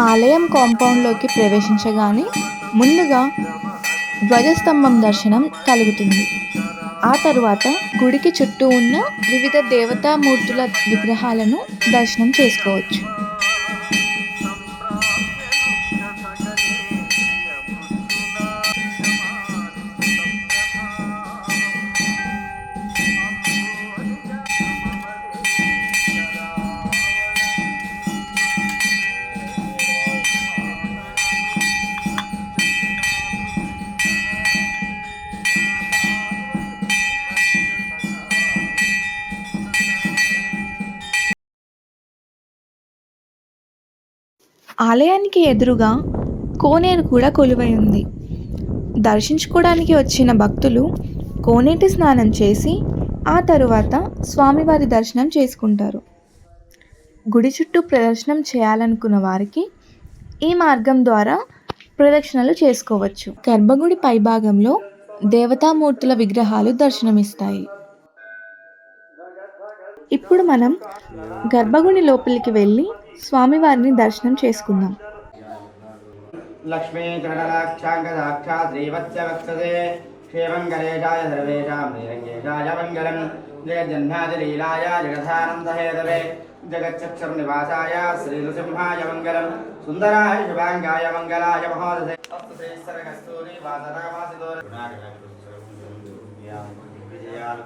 ఆలయం కాంపౌండ్లోకి ప్రవేశించగానే ముందుగా ధ్వజస్తంభం దర్శనం కలుగుతుంది. ఆ తరువాత గుడికి చుట్టూ ఉన్న వివిధ దేవతామూర్తుల విగ్రహాలను దర్శనం చేసుకోవచ్చు. ఆలయానికి ఎదురుగా కోనేరు కూడా కొలువై ఉంది. దర్శించుకోవడానికి వచ్చిన భక్తులు కోనేటి స్నానం చేసి ఆ తరువాత స్వామివారి దర్శనం చేసుకుంటారు. గుడి చుట్టూ ప్రదర్శనం చేయాలనుకున్న వారికి ఈ మార్గం ద్వారా ప్రదక్షిణలు చేసుకోవచ్చు. గర్భగుడి పైభాగంలో దేవతామూర్తుల విగ్రహాలు దర్శనమిస్తాయి. ఇప్పుడు మనం గర్భగుడి లోపలికి వెళ్ళి స్వామివారిని దర్శనం చేసుకుందాం. లక్ష్మీ కరణలాక్షాంగదాక్షా శ్రీవత్సవత్సదే క్షేమంగళేశాయ సర్వేషాం శ్రీరంగేశాయ మంగళం. జగజ్జన్మాదిలీలాయ జగధానందహేతవే జగచ్చక్షుర్నివాసాయ శ్రీనృసింహాయ మంగళం. సుందరాయ శుభాంగాయ మంగళాయ మహోదయ శ్రీసరగస్తూరి వాసరామాసిదో విజయాలు